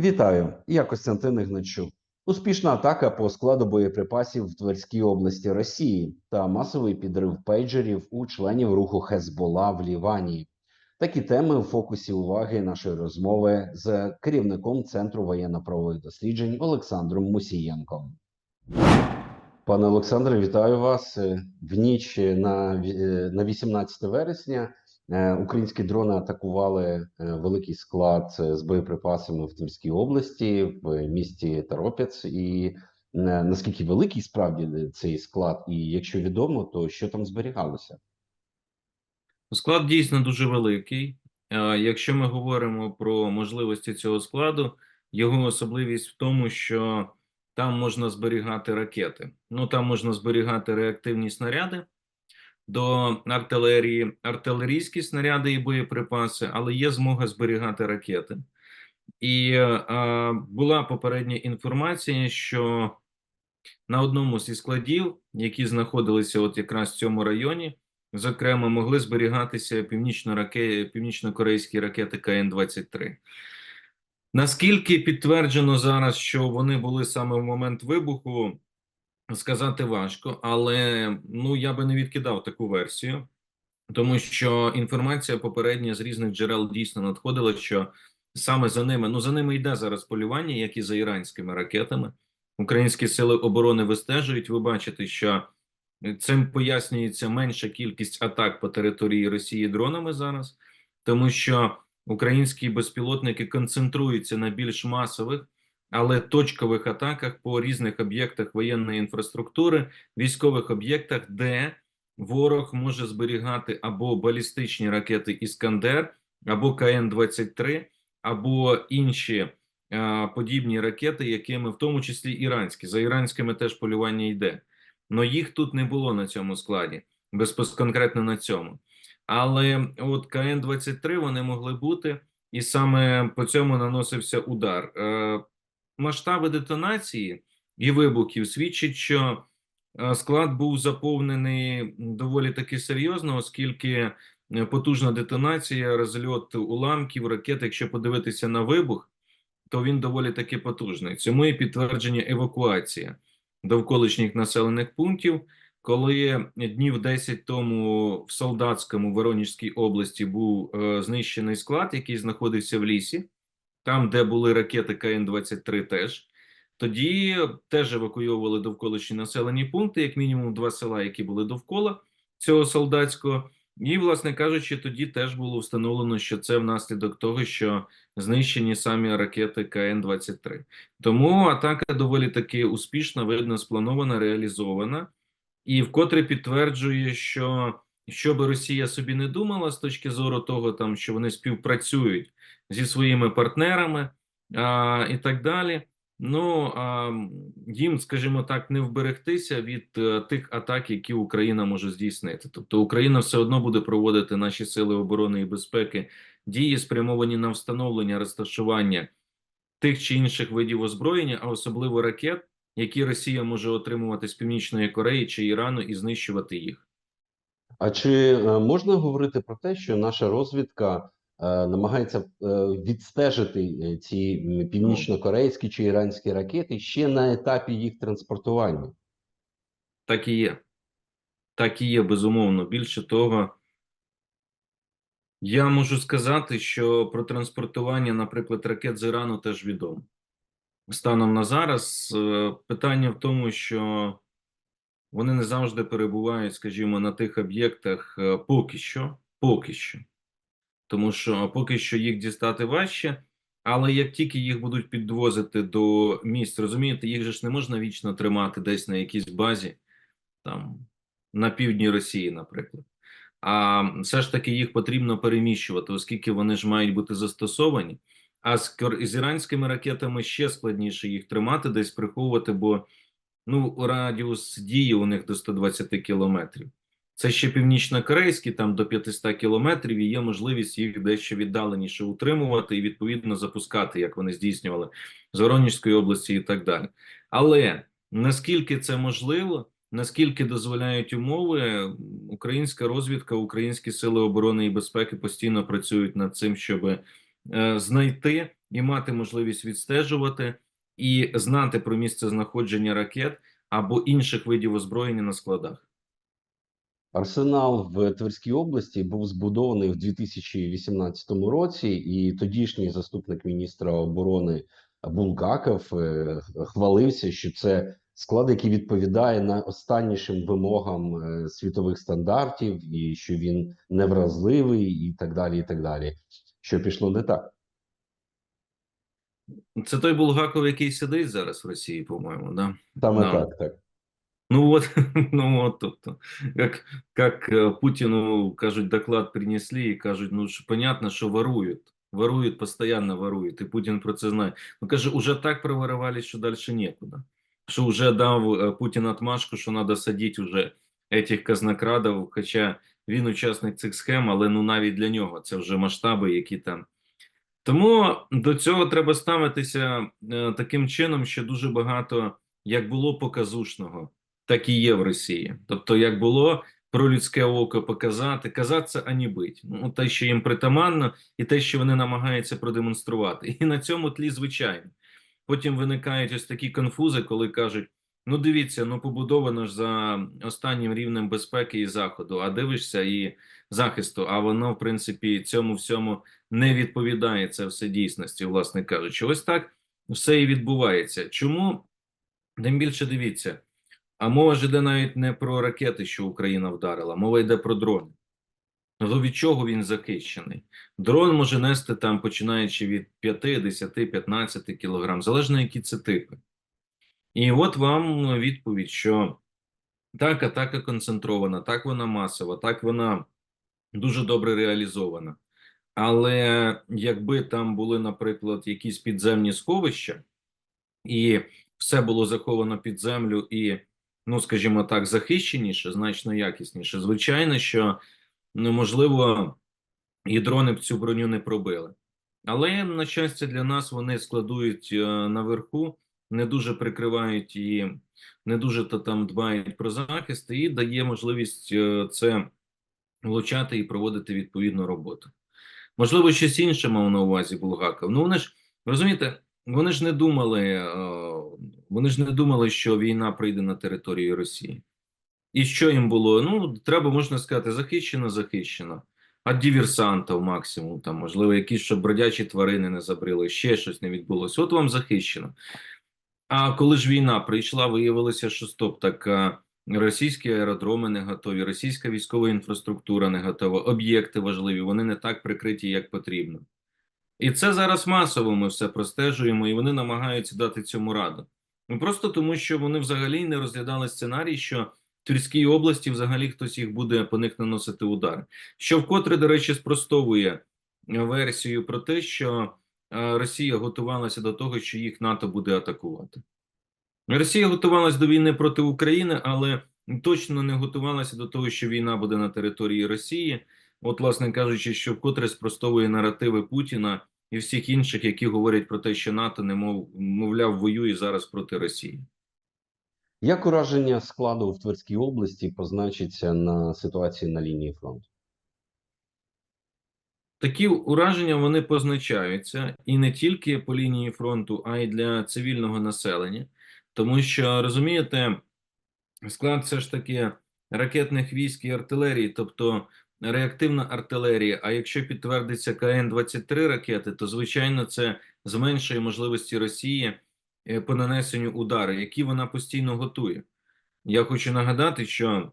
Вітаю, я Костянтин Ігнатчук. Успішна атака по складу боєприпасів в Тверській області Росії та масовий підрив пейджерів у членів руху Хезбола в Лівані. Такі теми в фокусі уваги нашої розмови з керівником Центру воєнно-правових досліджень Олександром Мусієнком. Пане Олександре, вітаю вас Е, в ніч на, ві- е, на 18 вересня. Е, Українські дрони атакували е, великий склад з боєприпасами в Тверській області, в місті Таропець. І е, наскільки великий справді цей склад, і якщо відомо, то що там зберігалося? Склад дійсно дуже великий. Якщо ми говоримо про можливості цього складу, його особливість в тому, що там можна зберігати ракети. Ну там можна зберігати реактивні снаряди до артилерії, артилерійські снаряди і боєприпаси, але є змога зберігати ракети. І е, була попередня інформація, що на одному зі складів, які знаходилися от якраз в цьому районі, зокрема, могли зберігатися північно-корейські ракети КН-23. Наскільки підтверджено зараз, що вони були саме в момент вибуху, сказати важко, але ну я би не відкидав таку версію, тому що інформація попередня з різних джерел дійсно надходила, що саме за ними, ну за ними йде зараз полювання, як і за іранськими ракетами. Українські сили оборони вистежують. Ви бачите, що цим пояснюється менша кількість атак по території Росії дронами зараз, тому що українські безпілотники концентруються на більш масових, але точкових атаках по різних об'єктах воєнної інфраструктури, військових об'єктах, де ворог може зберігати або балістичні ракети Іскандер, або КН-23, або інші е, подібні ракети, якими в тому числі іранські. За іранськими теж полювання йде. Но їх тут не було на цьому складі, безпос конкретно на цьому. Але от КН-23 вони могли бути, і саме по цьому наносився удар. Масштаби детонації і вибухів свідчать, що е, склад був заповнений доволі таки серйозно, оскільки е, потужна детонація, розльот уламків, ракет, якщо подивитися на вибух, то він доволі таки потужний. Цьому і підтвердження евакуація довколишніх населених пунктів. Коли днів 10 тому в Солдатському Воронежській області був е, знищений склад, який знаходився в лісі, там, де були ракети КН-23 теж, тоді теж евакуйовували довколишні населені пункти, як мінімум два села, які були довкола цього солдатського. І, власне кажучи, тоді теж було встановлено, що це внаслідок того, що знищені самі ракети КН-23. Тому атака доволі таки успішна, видно, спланована, реалізована, і вкотре підтверджує, що що би Росія собі не думала з точки зору того, там що вони співпрацюють зі своїми партнерами а, і так далі. Ну а, їм, скажімо так, не вберегтися від е, тих атак, які Україна може здійснити. Тобто Україна все одно буде проводити наші сили оборони і безпеки дії, спрямовані на встановлення розташування тих чи інших видів озброєння, а особливо ракет, які Росія може отримувати з Північної Кореї чи Ірану і знищувати їх. А чи е, можна говорити про те, що наша розвідка е, намагається е, відстежити ці північно-корейські чи іранські ракети ще на етапі їх транспортування? Так і є. Так і є, безумовно. Більше того, я можу сказати, що про транспортування, наприклад, ракет з Ірану теж відомо. Станом на зараз питання в тому, що вони не завжди перебувають, скажімо, на тих об'єктах е, поки що, поки що. Тому що поки що їх дістати важче, але як тільки їх будуть підвозити до місць, розумієте, їх же ж не можна вічно тримати десь на якійсь базі, там на півдні Росії, наприклад. А все ж таки їх потрібно переміщувати, оскільки вони ж мають бути застосовані. А з іранськими ракетами ще складніше їх тримати, десь приховувати, бо ну радіус дії у них до 120 кілометрів. Це ще північно-корейські, там до 500 кілометрів, і є можливість їх дещо віддаленіше утримувати і відповідно запускати, як вони здійснювали з Воронежської області і так далі. Але наскільки це можливо, наскільки дозволяють умови, українська розвідка, українські сили оборони і безпеки постійно працюють над цим, щоб е, знайти і мати можливість відстежувати і знати про місце знаходження ракет або інших видів озброєння на складах. Арсенал в Тверській області був збудований в 2018 році, і тодішній заступник міністра оборони Булгаков е, хвалився, що це склад, який відповідає найостаннішим вимогам е, світових стандартів, і що він невразливий, і так далі. І так далі. Що пішло не так. Це той Булгаков, який сидить зараз в Росії, по-моєму, да? Саме Да. так, так. Ну вот, ну вот, тобто, как, как э, Путину, кажуть, доклад принесли і кажуть, ну ж понятно, що ворують, ворують, постоянно ворують, і Путін про це знає. Ну каже, уже так проворовались, що далі некуди. Що вже дав е, Путін отмашку, що треба садити вже этих казнокрадів, хоча він учасник цих схем, але ну навіть для нього це вже масштаби, які там. Тому до цього треба ставитися е, таким чином, що дуже багато як було показушного, так і є в Росії. Тобто, як було про людське око показати, казатися, а не бить. Ну, те, що їм притаманно, і те, що вони намагаються продемонструвати. І на цьому тлі, звичайно. Потім виникають ось такі конфузи, коли кажуть: ну дивіться, ну побудовано ж за останнім рівнем безпеки і заходу, а дивишся і захисту, а воно, в принципі, цьому всьому не відповідає це все дійсності, власне кажучи. Ось так все і відбувається. Чому? Тим більше дивіться, а мова ж йде навіть не про ракети, що Україна вдарила, мова йде про дрони. Ну, то від чого він захищений? Дрон може нести там, починаючи від 5, 10, 15 кілограм, залежно які це типи. І от вам відповідь, що так, атака концентрована, так вона масова, так вона дуже добре реалізована. Але якби там були, наприклад, якісь підземні сховища, і все було заховано під землю, і, ну скажімо так, захищеніше, значно якісніше. Звичайно, що ну, можливо, і дрони б цю броню не пробили. Але, на щастя, для нас вони складують е, наверху, не дуже прикривають і не дуже то там дбають про захист, і дає можливість е, це влучати і проводити відповідну роботу. Можливо, щось інше мав на увазі Булгаков. Ну вони ж розумієте, вони ж не думали, е, вони ж не думали, що війна прийде на територію Росії. І що їм було? Ну, треба можна сказати, захищено, захищено. А диверсантів максимум, там, можливо, якісь щоб бродячі тварини не забрили, ще щось не відбулося. От вам захищено. А коли ж війна прийшла, виявилося, що стоп, так російські аеродроми не готові, російська військова інфраструктура не готова, об'єкти важливі, вони не так прикриті, як потрібно. І це зараз масово ми все простежуємо, і вони намагаються дати цьому раду. Ну просто тому, що вони взагалі не розглядали сценарій, що в Тверській області взагалі хтось їх буде по них наносити удар. Що вкотре, до речі, спростовує е, версію про те, що е, Росія готувалася до того, що їх НАТО буде атакувати. Росія готувалася до війни проти України, але точно не готувалася до того, що війна буде на території Росії. От, власне кажучи, що вкотре спростовує наративи Путіна і всіх інших, які говорять про те, що НАТО не мов, мовляв воює зараз проти Росії. Як ураження складу в Тверській області позначиться на ситуації на лінії фронту? Такі ураження вони позначаються і не тільки по лінії фронту, а й для цивільного населення, тому що розумієте, склад все ж таки ракетних військ і артилерії, тобто реактивна артилерія. А якщо підтвердиться КН-23 ракети, то звичайно це зменшує можливості Росії е, по нанесенню удару, які вона постійно готує. Я хочу нагадати, що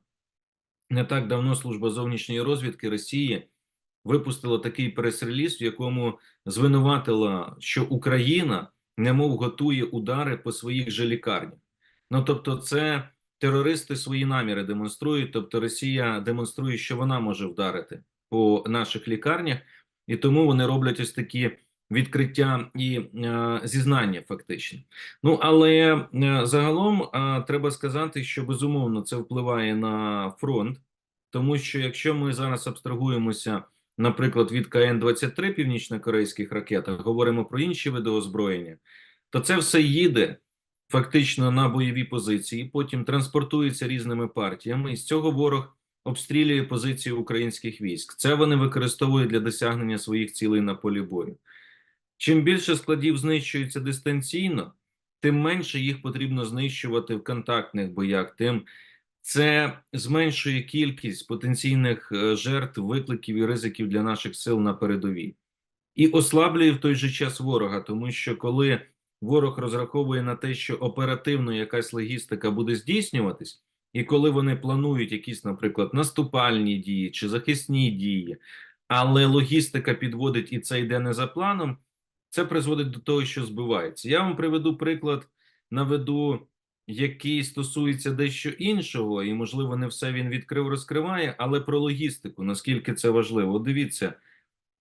не так давно служба зовнішньої розвідки Росії випустила такий прес-реліз, в якому звинуватила, що Україна немов готує удари по своїх же лікарнях. Ну тобто, це терористи свої наміри демонструють. Тобто, Росія демонструє, що вона може вдарити по наших лікарнях, і тому вони роблять ось такі відкриття і е, зізнання, фактично. Ну але е, загалом е, треба сказати, що безумовно це впливає на фронт, тому що якщо ми зараз абстрагуємося наприклад, від КН-23 північно-корейських ракетах, говоримо про інші види озброєння, то це все їде фактично на бойові позиції, потім транспортується різними партіями, і з цього ворог обстрілює позиції українських військ. Це вони використовують для досягнення своїх цілей на полі бою. Чим більше складів знищується дистанційно, тим менше їх потрібно знищувати в контактних боях, тим це зменшує кількість потенційних е, жертв, викликів і ризиків для наших сил на передовій. І ослаблює в той же час ворога, тому що коли ворог розраховує на те, що оперативно якась логістика буде здійснюватись, і коли вони планують якісь, наприклад, наступальні дії чи захисні дії, але логістика підводить і це йде не за планом, це призводить до того, що збивається. Я вам приведу приклад, наведу, який стосується дещо іншого, і, можливо, не все він відкрив, розкриває, але про логістику, наскільки це важливо. Дивіться,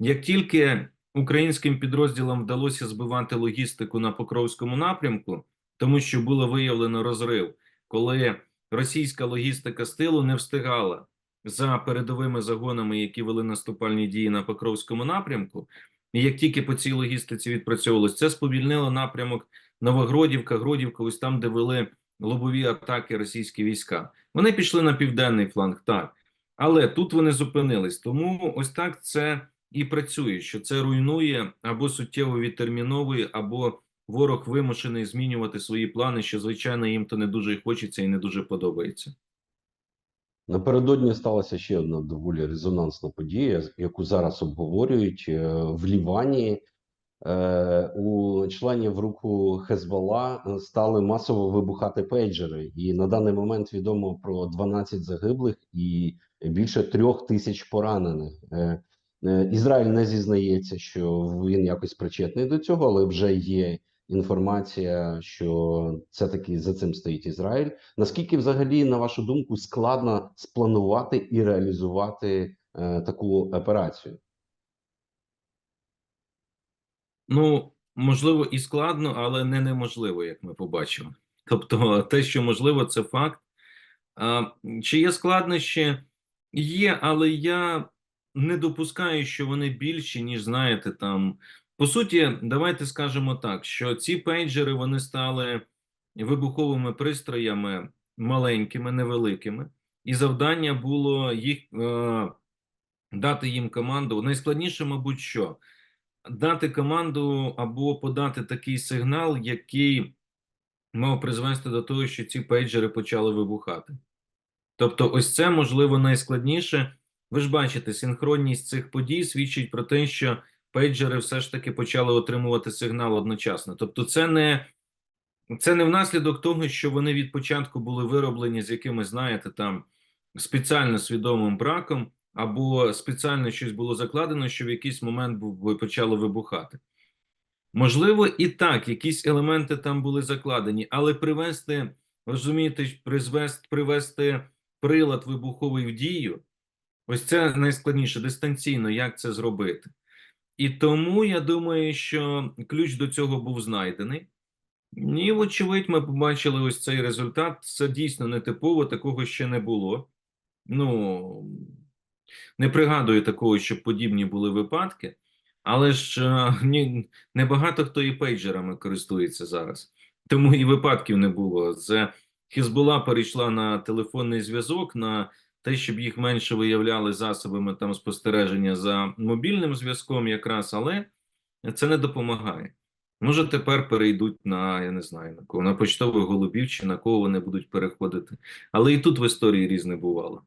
як тільки українським підрозділам вдалося збивати логістику на Покровському напрямку, тому що було виявлено розрив, коли російська логістика з тилу не встигала за передовими загонами, які вели наступальні дії на Покровському напрямку. І як тільки по цій логістиці відпрацьовувалось, це сповільнило напрямок Новогродівка, Гродівка, ось там, де вели лобові атаки російські війська. Вони пішли на південний фланг, так. Але тут вони зупинились. Тому ось так це і працює, що це руйнує або суттєво відтерміновує, або ворог вимушений змінювати свої плани, що, звичайно, їм то не дуже хочеться і не дуже подобається. Напередодні сталася ще одна доволі резонансна подія, яку зараз обговорюють е, в Лівані. Е, У членів руху Хезбола е, стали масово вибухати пейджери, і на даний момент відомо про 12 загиблих і більше трьох тисяч поранених. Е, Ізраїль не зізнається, що він якось причетний до цього, але вже є інформація, що це таки за цим стоїть Ізраїль. Наскільки взагалі, на вашу думку, складно спланувати і реалізувати таку операцію? Ну, можливо, і складно, але не неможливо, як ми побачимо. Тобто, те, що можливо, це факт. А, Чи є складнощі? Є, але я не допускаю, що вони більші, ніж знаєте, там. По суті, давайте скажемо так, що ці пейджери вони стали вибуховими пристроями маленькими, невеликими, і завдання було їх е, дати їм команду. Найскладніше, мабуть, що дати команду або подати такий сигнал, який мав призвести до того, що ці пейджери почали вибухати. Тобто, ось це можливо найскладніше. Ви ж бачите, синхронність цих подій свідчить про те, що пейджери все ж таки почали отримувати сигнал одночасно. Тобто, це не це не внаслідок того, що вони від початку були вироблені з якимось, знаєте, там спеціально свідомим браком, або спеціально щось було закладено, що в якийсь момент почало вибухати. Можливо, і так, якісь елементи там були закладені, але привести, розумієте, призвести, привести прилад вибуховий в дію, ось це найскладніше дистанційно, як це зробити. І тому я думаю, що ключ до цього був знайдений. І, вочевидь, ми побачили ось цей результат. Це дійсно нетипово, такого ще не було. Ну, не пригадую такого, щоб подібні були випадки, але ж е, ні, небагато хто і пейджерами користується зараз. Тому і випадків не було. Це Хізбула перейшла на телефонний зв'язок, на те, щоб їх менше виявляли засобами там спостереження за мобільним зв'язком, якраз, але це не допомагає. Може, тепер перейдуть на я не знаю на кого на почтових голубів чи на кого вони будуть переходити. Але і тут в історії різне бувало.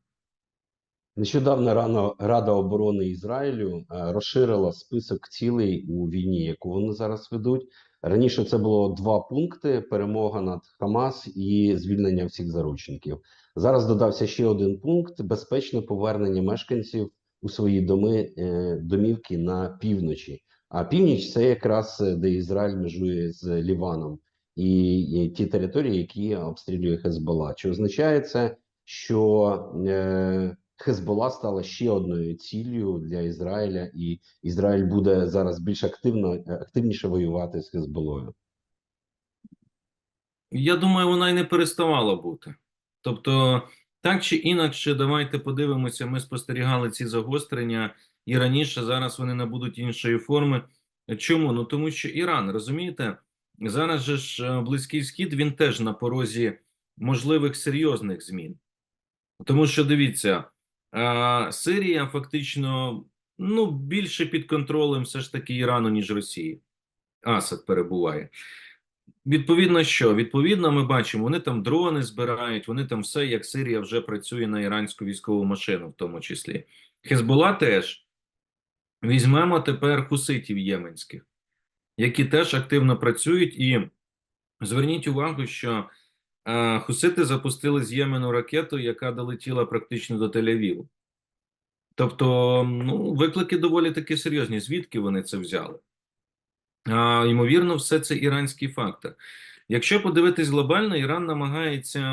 Нещодавно рано Рада оборони Ізраїлю е, розширила список цілей у війні, яку вони зараз ведуть. Раніше це було два пункти: перемога над Хамас і звільнення всіх заручників. Зараз додався ще один пункт: безпечне повернення мешканців у свої доми е, домівки на півночі. А північ це якраз е, де Ізраїль межує з Ліваном і, ті території, які обстрілює Хезбола. Чи означає це, що Хезбола стала ще одною ціллю для Ізраїля, і Ізраїль буде зараз більш активно активніше воювати з Хезболою? Я думаю, вона й не переставала бути. Тобто, так чи інакше, давайте подивимося. Ми спостерігали ці загострення і раніше. Зараз вони набудуть іншої форми. Чому? Ну тому що Іран, розумієте, зараз же ж е, близький схід він теж на порозі можливих серйозних змін. Тому що дивіться, Сирія фактично ну більше під контролем все ж таки Ірану, ніж Росії. Асад перебуває. Відповідно, що? Відповідно, ми бачимо, вони там дрони збирають, вони там все, як Сирія вже працює на іранську військову машину, в тому числі. Хезбола теж. Візьмемо тепер хуситів єменських, які теж активно працюють. І зверніть увагу, що хусити запустили з Ємену ракету, яка долетіла практично до Тель-Авіву. Тобто, ну, виклики доволі таки серйозні. Звідки вони це взяли? А, ймовірно, все це іранський фактор. Якщо подивитись глобально, Іран намагається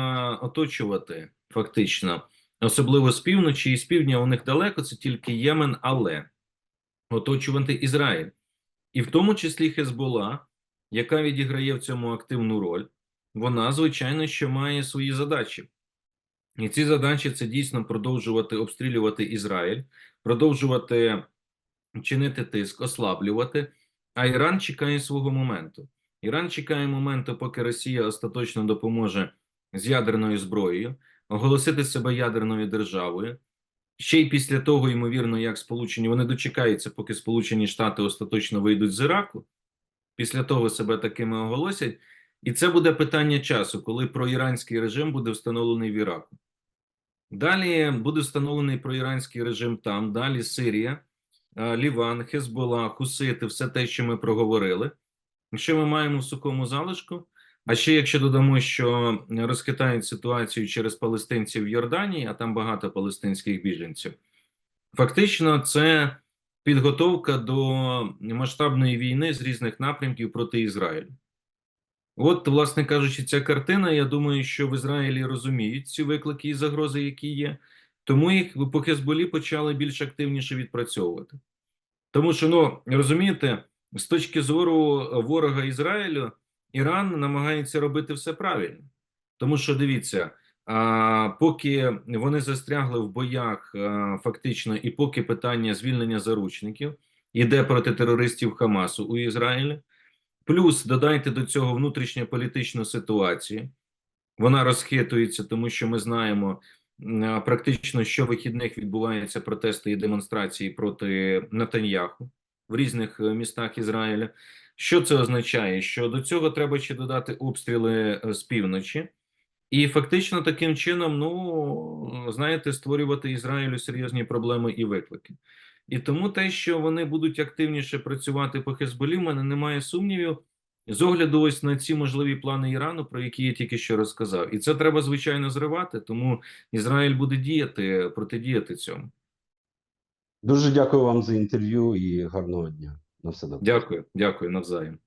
оточувати фактично, особливо з півночі і з півдня у них далеко, це тільки Ємен, але оточувати Ізраїль. І в тому числі Хезбола, яка відіграє в цьому активну роль, вона, звичайно, що має свої задачі. І ці задачі це дійсно продовжувати обстрілювати Ізраїль, продовжувати чинити тиск, ослаблювати. А Іран чекає свого моменту. Іран чекає моменту, поки Росія остаточно допоможе з ядерною зброєю, оголосити себе ядерною державою. Ще й після того, ймовірно, як Сполучені вони дочекаються, поки Сполучені Штати остаточно вийдуть з Іраку. Після того себе такими оголосять, і це буде питання часу, коли проіранський режим буде встановлений в Іраку. Далі буде встановлений проіранський режим там, далі Сирія. Е, Ліван, Хезбола, Хусити, все те, що ми проговорили. Що ми маємо в сухому залишку? А ще якщо додамо, що розхитають ситуацію через палестинців в Йорданії, а там багато палестинських біженців, фактично це підготовка до масштабної війни з різних напрямків проти Ізраїлю. От, власне кажучи, ця картина. Я думаю, що в Ізраїлі розуміють ці виклики і загрози, які є. Тому їх по Хезболі почали більш активніше відпрацьовувати. Тому що, ну розумієте, з точки зору ворога Ізраїлю, Іран намагається робити все правильно. Тому що дивіться, а, поки вони застрягли в боях, а, фактично, і поки питання звільнення заручників іде проти терористів Хамасу у Ізраїлі, плюс додайте до цього внутрішньополітичну ситуацію. Вона розхитується, тому що ми знаємо практично щовихідних відбуваються протести і демонстрації проти Натаньяху в різних е, містах Ізраїля. Що це означає? Що до цього треба ще додати обстріли е, з півночі, і фактично таким чином, ну знаєте, створювати Ізраїлю серйозні проблеми і виклики. І тому те, що вони будуть активніше працювати по Хезболі, в мене немає сумнівів. З огляду ось на ці можливі плани Ірану, про які я тільки що розказав, і це треба звичайно зривати, тому Ізраїль буде діяти протидіяти цьому. Дуже дякую вам за інтерв'ю і гарного дня. На все добре. Дякую, дякую навзаєм.